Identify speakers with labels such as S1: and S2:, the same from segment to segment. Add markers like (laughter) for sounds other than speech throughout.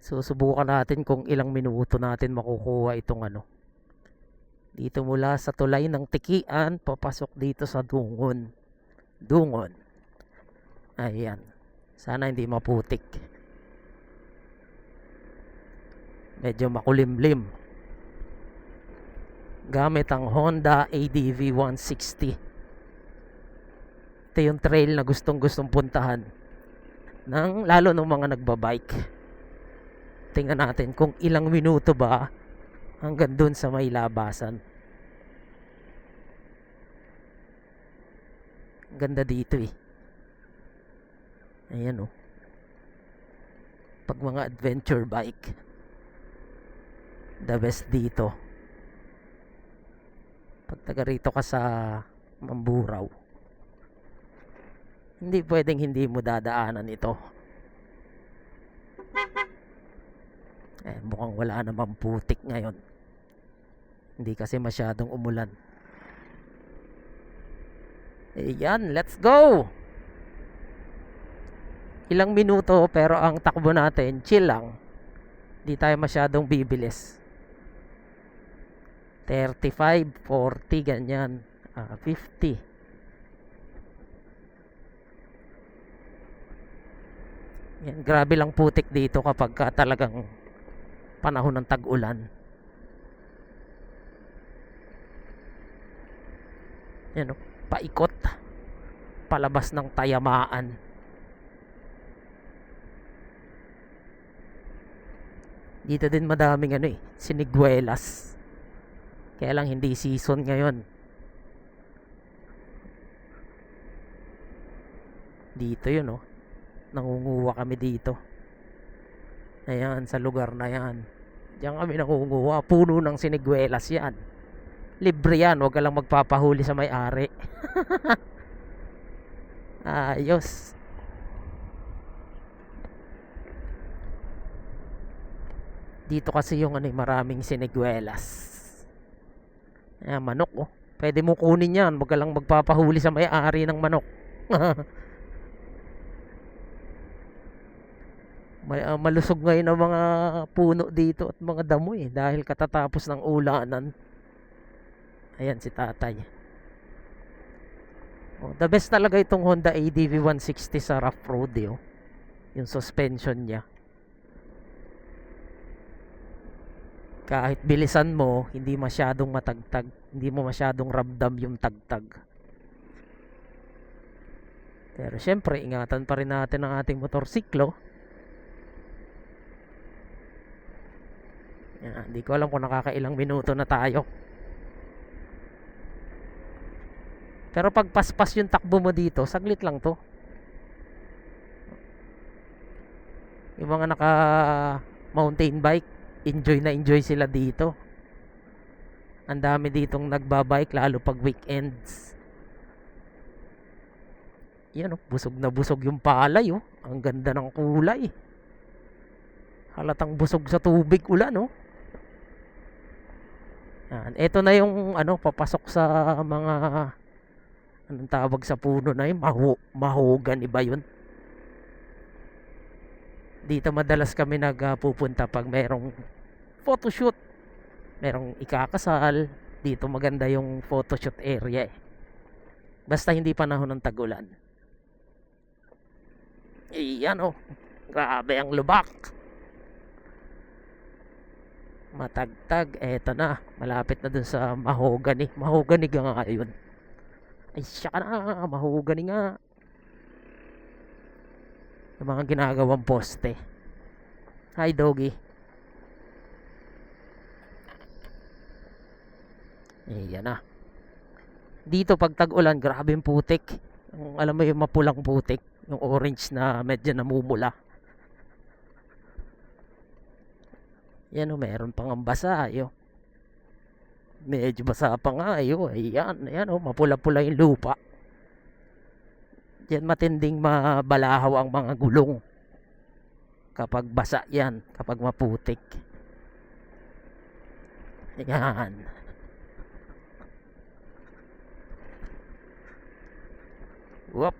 S1: Susubukan natin kung ilang minuto natin makukuha itong ano. Dito mula sa tulay ng Tikian, papasok dito sa Dungon. Dungon. Ayan. Sana hindi maputik. Medyo makulimlim. Gamit ang Honda ADV 160. Ito yung trail na gustong gustong puntahan. Ng, lalo ng mga nagbabike. Tingnan natin kung ilang minuto ba hanggang dun sa may labasan. Ganda dito eh. Ayan oh. Pag mga adventure bike. The best dito. Pag taga rito ka sa Mamburao. Hindi pwedeng hindi mo dadaanan ito. Eh, mukhang wala namang putik ngayon. Hindi kasi masyadong umulan. Ayan, let's go! Ilang minuto pero ang takbo natin, chill lang. Hindi tayo masyadong bibilis. 35, 40, ganyan. Ah, 50. Yan, grabe lang putik dito kapag ka talagang panahon ng tag-ulan. Yan o, paikot. Palabas ng tayamaan. Dito din madaming ano eh, siniguelas. Kaya lang hindi season ngayon. Dito yun oh. Nangunguha kami dito. Ayan, sa lugar na yan. Diyan kami nangunguha. Puno ng siniguelas yan. Libre yan. Huwag ka lang magpapahuli sa may-ari. (laughs) Ayos. Dito kasi yung ano, eh, maraming siniguelas. Ayan, manok oh. Pwede mo kunin yan. Huwag ka lang magpapahuli sa may-ari ng manok. (laughs) Ah, malusog ngayon ang mga puno dito at mga damo eh dahil katatapos ng ulanan. Ayan si tatay. Oh, the best talaga itong Honda ADV 160 sa rough road eh, oh. Yung suspension niya. Kahit bilisan mo, hindi masyadong matagtag. Hindi mo masyadong ramdam yung tagtag. Pero syempre, ingatan pa rin natin ang ating motorsiklo. Yan, hindi ko alam kung nakakailang minuto na tayo. Pero pag paspas yung takbo mo dito, saglit lang to. Yung mga naka mountain bike, enjoy na enjoy sila dito. Ang dami ditong nagbabike lalo pag weekends. Yan oh, busog na busog yung palay oh. Ang ganda ng kulay. Halatang busog sa tubig ulan oh. Yan. Ito na yung ano papasok sa mga anong tawag sa puno na yun? Mahu mahogan iba yun. Dito madalas kami nagpupunta pag merong photoshoot. Merong ikakasal. Dito maganda yung photoshoot area eh. Basta hindi panahon ng tagulan. Iyan oh. Grabe ang lubak. Matagtag. Eto na. Malapit na dun sa mahogany. Mahogany ka nga yun. Ay, siya na. Mahogany nga. Yung mga ginagawang poste. Hi, doggy. Ayan na. Dito pag tag-ulan, grabe yung putik. Alam mo yung mapulang putik. Yung orange na medyo namumula. Yan o, meron pang ang basa. Ayo. Medyo basa pa nga. Ayo, ayan. Ayan o, mapula-pula yung lupa. Yan matinding mabalahaw ang mga gulong. Kapag basa yan. Kapag maputik. Ayan. Whoop.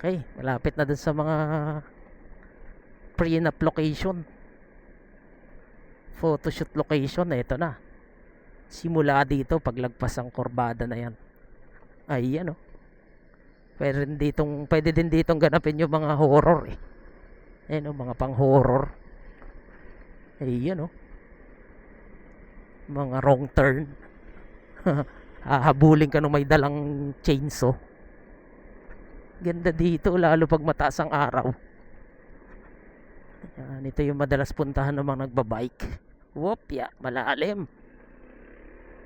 S1: Okay, malapit na dun sa mga prenup location. Photoshoot location, ito na. Simula dito, paglagpas ang kurbada na yan. Ayan, oh. Pwede din ditong, pwede din ditong ganapin yung mga horror, eh. Ayan, oh, mga pang-horror. Ayan, oh. Mga wrong turn. (laughs) Hahabulin ka nung may dalang chainsaw. Ganda dito, lalo pag mataas ang araw. Yan, ito yung madalas puntahan ng mga nagbabike. Whoop, ya, malalim.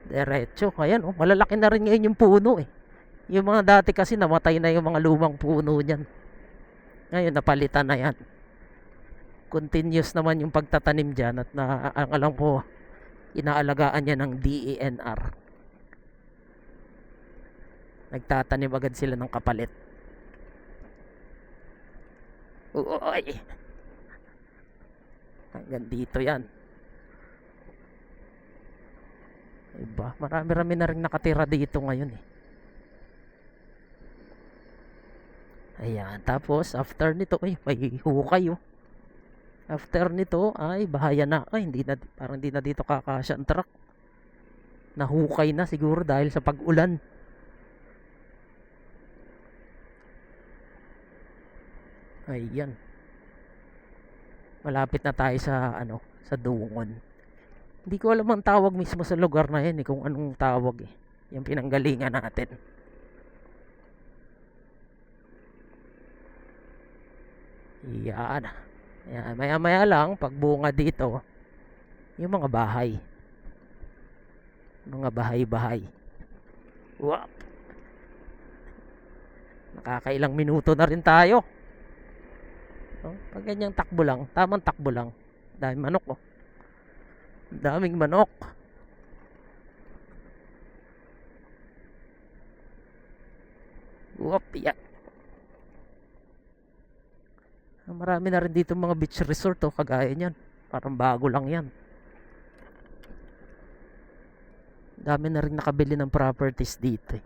S1: Diretso. Ayan, oh, malalaki na rin ngayon yung puno eh. Yung mga dati kasi namatay na yung mga lumang puno niyan. Ngayon, napalitan na yan. Continuous naman yung pagtatanim dyan at na, ang alam ko, inaalagaan niya ng DENR. Nagtatanim agad sila ng kapalit. Uy! Hanggang dito yan. Iba, marami-rami na rin nakatira dito ngayon eh. Ayan, tapos after nito, ay, may hukay oh. After nito, ay, bahaya na. Ay, hindi na, parang hindi na dito kakasya ang truck. Nahukay na siguro dahil sa pag-ulan. Ayan. Malapit na tayo sa ano, sa Dungon. Hindi ko alam ang tawag mismo sa lugar na yan eh, kung anong tawag eh. Yung pinanggalingan natin. Yan. Yan. Maya maya lang, pagbunga dito, yung mga bahay. Mga bahay-bahay. Wap. Nakakailang minuto na rin tayo. Oh, pag ganyang takbo lang, tamang takbo lang. Daming manok oh. Daming manok. Whoop, yeah. Ah, Marami na rin dito mga beach resort oh, kagaya niyan. Parang bago lang yan. Dami na rin nakabili ng properties dito eh.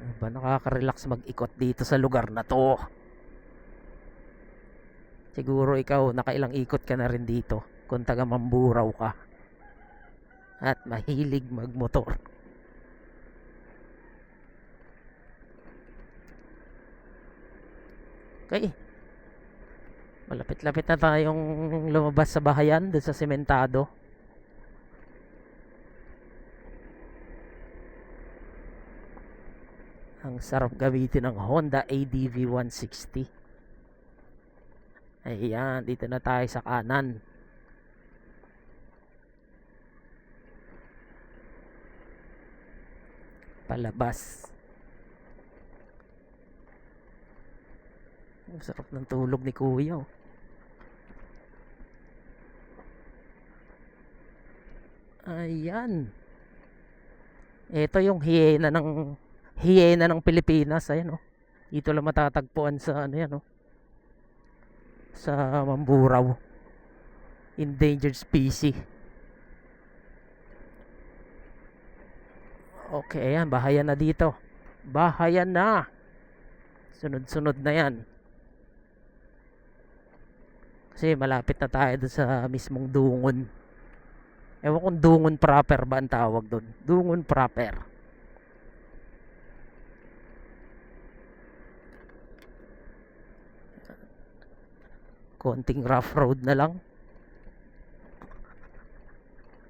S1: Ano ba nakaka-relax mag-ikot dito sa lugar na to? Siguro ikaw nakailang ikot ka na rin dito kung taga Mamburaw ka. At mahilig magmotor. Okay. Malapit-lapit na tayong lumabas sa bahayan doon sa sementado. Ang sarap gamitin ng Honda ADV 160. Ayan, dito na tayo sa kanan. Palabas. Ang sarap ng tulog ni Kuya. oh. Ayan. Ito yung hyena ng hyena ng Pilipinas, ayan oh. Dito lang matatagpuan sa ano yan oh. Sa Mamburao. Endangered species. Okay, ayan, bahayan na dito. Bahayan na. Sunod-sunod na yan. Kasi malapit na tayo doon sa mismong dungon. Ewan kung dungon proper ba ang tawag doon. Dungon proper. Konting rough road na lang.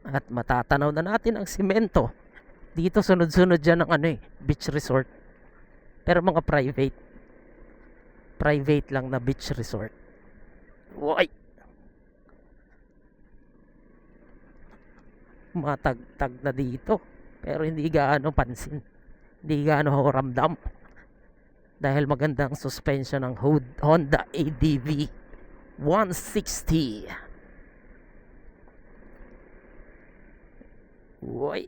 S1: At matatanaw na natin ang simento. Dito sunod-sunod dyan ng ano eh beach resort. Pero mga private. Private lang na beach resort. Woy! matagtag na dito. Pero hindi gaano pansin. Hindi gaano ramdam. Dahil magandang suspension ng Honda ADV 160. Uy.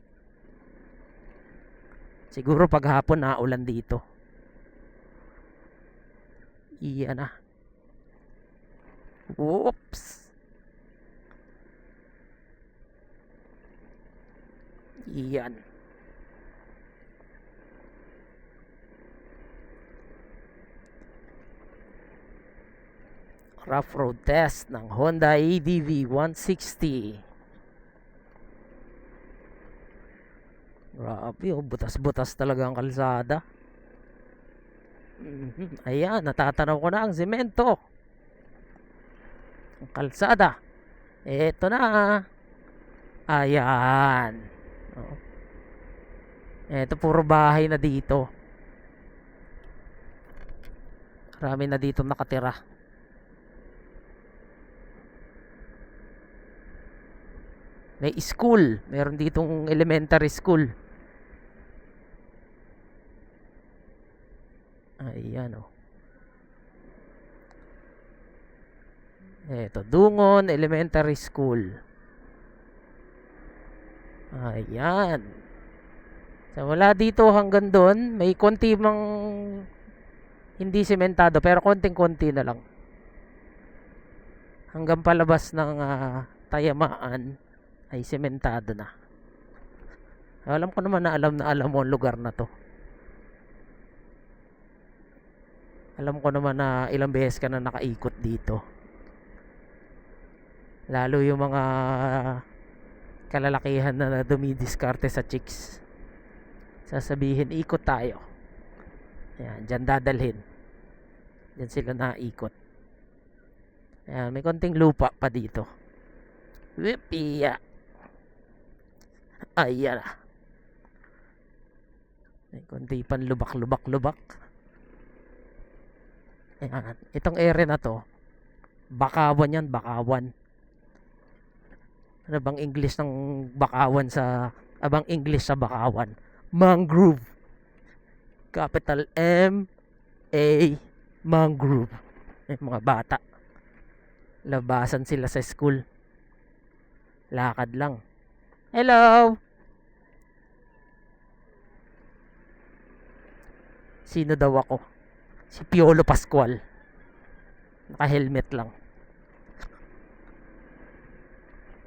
S1: Siguro paghapon na ulan dito. Iyan na. Whoops. Iyan. Rough road test ng Honda ADV 160. Grabe, oh, butas-butas talaga ang kalsada. Mhm, Ayan, natatanaw ko na ang semento. Ang kalsada. Eto na. Ayan. Oh. Eto, puro bahay na dito. Marami na dito nakatira. May school. Meron ditong elementary school. Ayan oh. Eto, Dungon Elementary School. Ayan. So, mula dito hanggang doon, may konti mang hindi sementado, pero konting-konti na lang. Hanggang palabas ng ah, tayamaan ay sementado na. Alam ko naman na alam na alam mo ang lugar na to. Alam ko naman na ilang beses ka na nakaikot dito. Lalo yung mga kalalakihan na dumidiskarte sa chicks. Sasabihin, ikot tayo. Ayan, dyan dadalhin. Dyan sila naikot. Ayan, may konting lupa pa dito. Whipia. Ayan na. May konti pan lubak-lubak-lubak. Ayan. Itong area na to, bakawan yan, bakawan. Ano bang English ng bakawan sa, abang English sa bakawan? Mangrove. Capital M, A, mangrove. Eh, mga bata. Labasan sila sa school. Lakad lang. Hello! Sino daw ako? Si Piolo Pascual. Naka-helmet lang.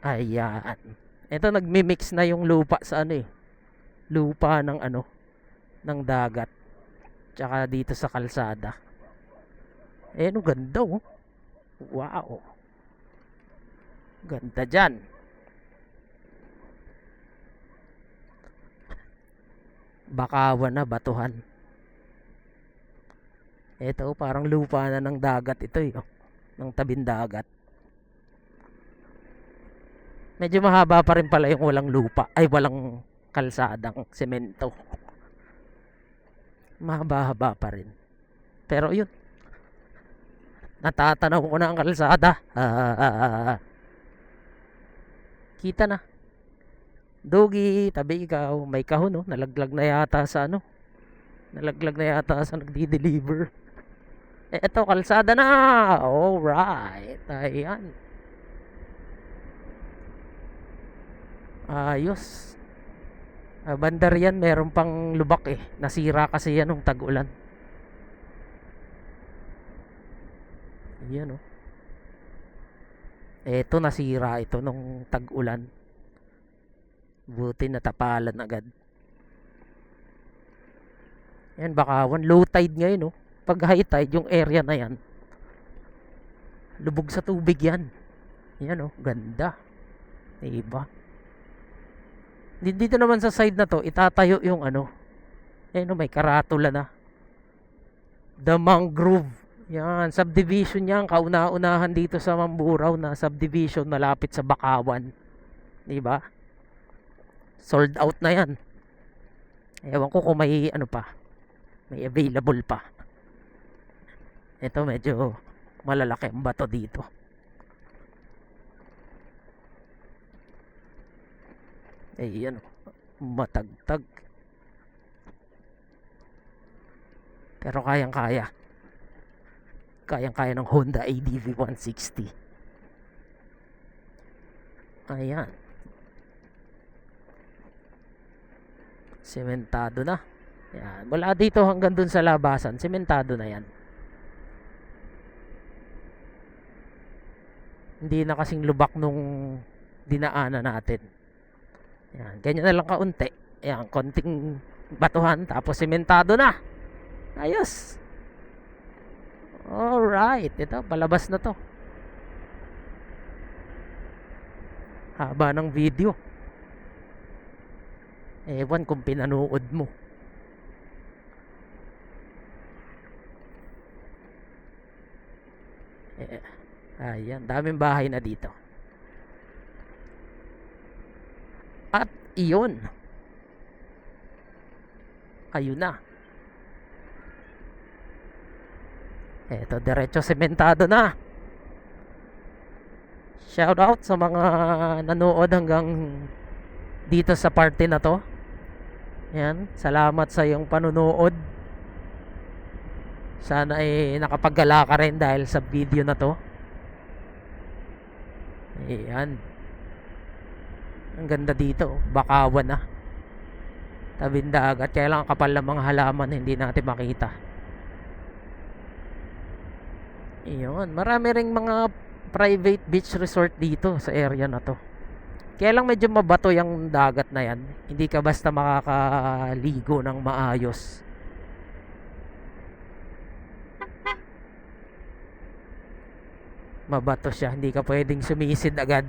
S1: Ayan. Ito nagmi-mix na yung lupa sa ano eh. Lupa ng ano, ng dagat. Tsaka dito sa kalsada. Eh, no ganda oh. Wow. Ganda dyan. Bakawan na, batuhan. Ito, parang lupa na ng dagat ito eh. oh. Ng tabing dagat. Medyo mahaba pa rin pala yung walang lupa. Ay, walang kalsadang semento. Mahaba-haba pa rin. Pero yun. Natatanaw ko na ang kalsada. Ah, (laughs) kita na. Dogi, tabi ikaw. May kahon, no? Nalaglag na yata sa ano. Nalaglag na yata sa nagdi-deliver. (laughs) Eh, eto, kalsada na. Alright. Ayan. Ayos. Ah, bandar yan, meron pang lubak eh. Nasira kasi yan nung tag-ulan. Ayan oh. Eto nasira ito nung tag-ulan. Buti natapalan agad. Yan bakawan. Low tide ngayon oh. Pag high tide, yung area na yan. Lubog sa tubig yan. Yan oh, ganda. Diba? Di- Dito naman sa side na to, itatayo yung ano. Eh no, may karatula na. The Mangrove. Yan, subdivision yan. Kauna-unahan dito sa Mamburao na subdivision malapit sa Bakawan. Di ba? Sold out na yan. Ewan ko kung may ano pa. May available pa. Ito medyo malalaki ang bato dito. Eh, yan. Matagtag. Pero kayang-kaya. Kayang-kaya ng Honda ADV 160. Ayan. Sementado na. Yan. Mula dito hanggang dun sa labasan, sementado na yan. Hindi na kasing lubak nung dinaanan natin. Yan, ganyan na lang kaunti. Yan, konting batuhan tapos sementado na. Ayos. Alright, ito, palabas na to. Haba ng video. Ewan kung pinanood mo. Eh, ayan, daming bahay na dito. At iyon. Ayun na. Eto, diretso sementado na. Shout out sa mga nanood hanggang dito sa party na to. Yan, salamat sa iyong panunood. Sana ay nakapagala ka rin dahil sa video na to. Ayan. Ang ganda dito, oh. bakawan na. Tabing dagat, kaya lang ang kapal ng mga halaman hindi natin makita. Iyon, marami ring mga private beach resort dito sa area na to. Kaya lang medyo mabato yung dagat na yan. Hindi ka basta makakaligo ng maayos. Mabato siya, hindi ka pwedeng sumisid agad.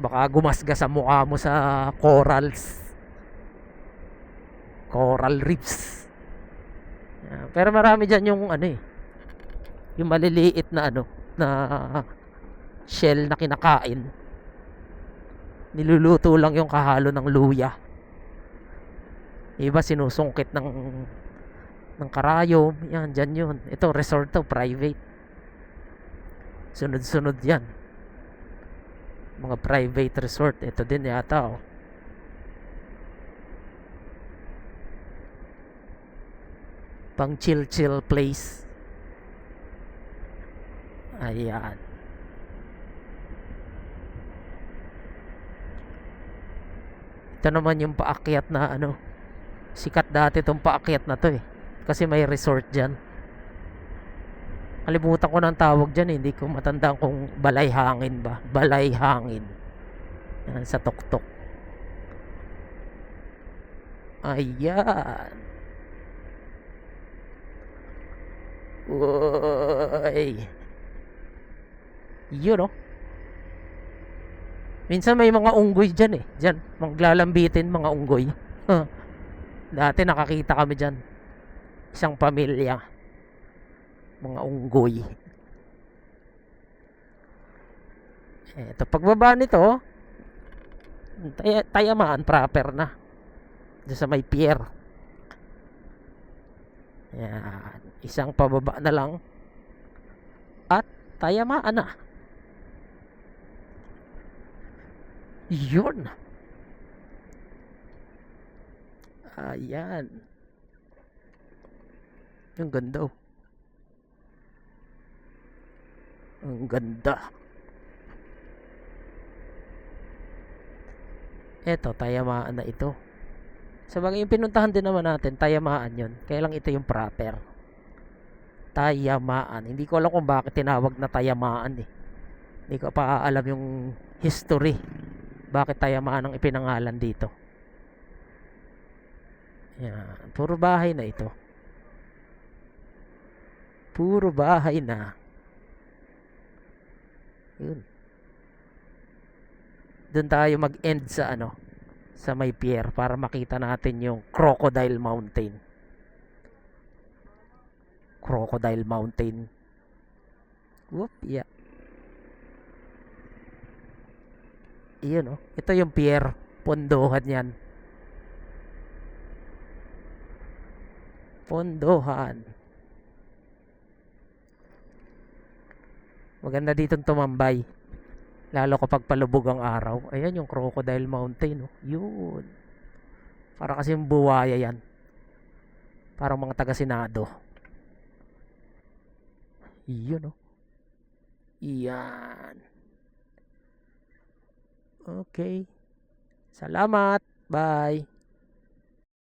S1: Baka gumasgas sa mukha mo sa corals. Coral reefs. Yeah, pero marami dyan yung ano eh. Yung maliliit na ano, na shell na kinakain. Niluluto lang yung kahalo ng luya. Iba sinusungkit ng ng karayom. Yan, dyan yun. Ito, resort to, private. Sunod-sunod yan. Mga private resort. Ito din yata, oh. Pang chill-chill place. Ayan. Ito naman yung paakyat na ano. Sikat dati itong paakyat na to eh. Kasi may resort dyan. Kalimutan ko ng tawag dyan eh. Hindi ko matandaan kung balay hangin ba. Balay hangin. Yan, sa tuktok. Ayan. Uy. Yun oh. Minsan may mga unggoy dyan eh. Dyan, maglalambitin mga unggoy. Dati nakakita kami dyan. Isang pamilya. Mga unggoy. Eto, pagbaba nito, taya, tayamaan proper na. Diyan sa may pier. Yan. Isang pababa na lang. At tayamaan na. Yun. Ayan. Ang ganda oh. Ang ganda. Eto, tayamaan na ito. Sa bagay, yung pinuntahan din naman natin, tayamaan yon. Kaya lang ito yung proper. Tayamaan. Hindi ko alam kung bakit tinawag na tayamaan eh. Hindi ko pa alam yung history. Bakit tayamaan ang ipinangalan dito. Yan. Puro bahay na ito. Puro bahay na. Yun. Doon tayo mag-end sa ano, sa may pier para makita natin yung Crocodile Mountain. Crocodile Mountain. Whoop, yeah. Iyon oh. Ito yung pier. Pondohan yan. Pondohan. Maganda ditong tumambay. Lalo kapag palubog ang araw. Ayan yung Crocodile Mountain. Oh. Yun. Para kasi yung buwaya yan. Parang mga taga-senado. Yun oh. Iyan. Okay. Salamat. Bye.